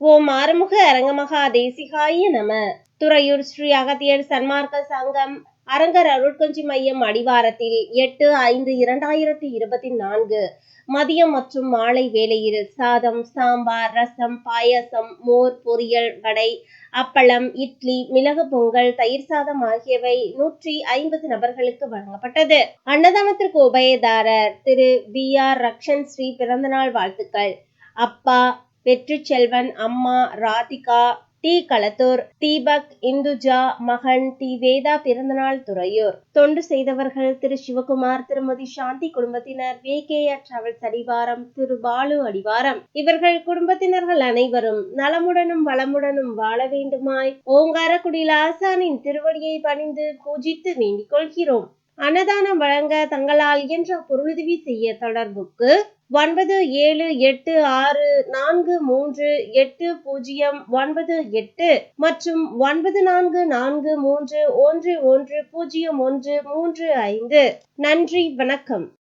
ஓம் ஆறுமுக அரங்கமகா தேசிகாய நம. துறையூர் ஸ்ரீ அகத்தியர் சன்மார்க்க சங்கம் அரங்கர் அருட்கஞ்சி மையம் அடிவாரத்தில் எட்டு ஐந்து இரண்டாயிரத்தி இருபத்தி நான்கு. மதியம் மற்றும் மாலை வேளையில் சாதம் சாம்பார் ரசம் பாயசம் மோர் பொரியல் வடை அப்பளம் இட்லி மிளகு பொங்கல் தயிர் சாதம் ஆகியவை நூற்றி ஐம்பது நபர்களுக்கு வழங்கப்பட்டது. அன்னதானத்திற்கு உபயதாரர் திரு பி ஆர் ரக்ஷன் ஸ்ரீ பிறந்தநாள் வாழ்த்துக்கள். அப்பா வெற்றி செல்வன் அம்மா ராதிகா டி. களத்தூர் தீபக் இந்துஜா மகன் டி. வேதா பிறந்தநாள் துறையூர். தொண்டு செய்தவர்கள் திரு. சிவகுமார் திருமதி சாந்தி குடும்பத்தினர் வே. கே. ஆர். டிராவல்ஸ் அடிவாரம் திரு. பாலு அடிவாரம். இவர்கள் குடும்பத்தினர்கள் அனைவரும் நலமுடனும் வளமுடனும் வாழ வேண்டுமாய் ஓங்காரக்குடியில் ஆசானின் திருவடியை பணிந்து பூஜித்து வேண்டிக் கொள்கிறோம். அன்னதானம் வழங்க தங்களால் இயன்ற பொருளுதவி செய்ய தொடர்புக்கு ஒன்பது ஏழு எட்டு ஆறு நான்கு மூன்று எட்டு பூஜ்ஜியம் ஒன்பது எட்டு மற்றும் ஒன்பது நான்கு நான்கு மூன்று ஒன்று ஒன்று பூஜ்ஜியம் ஒன்று மூன்று ஐந்து. நன்றி வணக்கம்.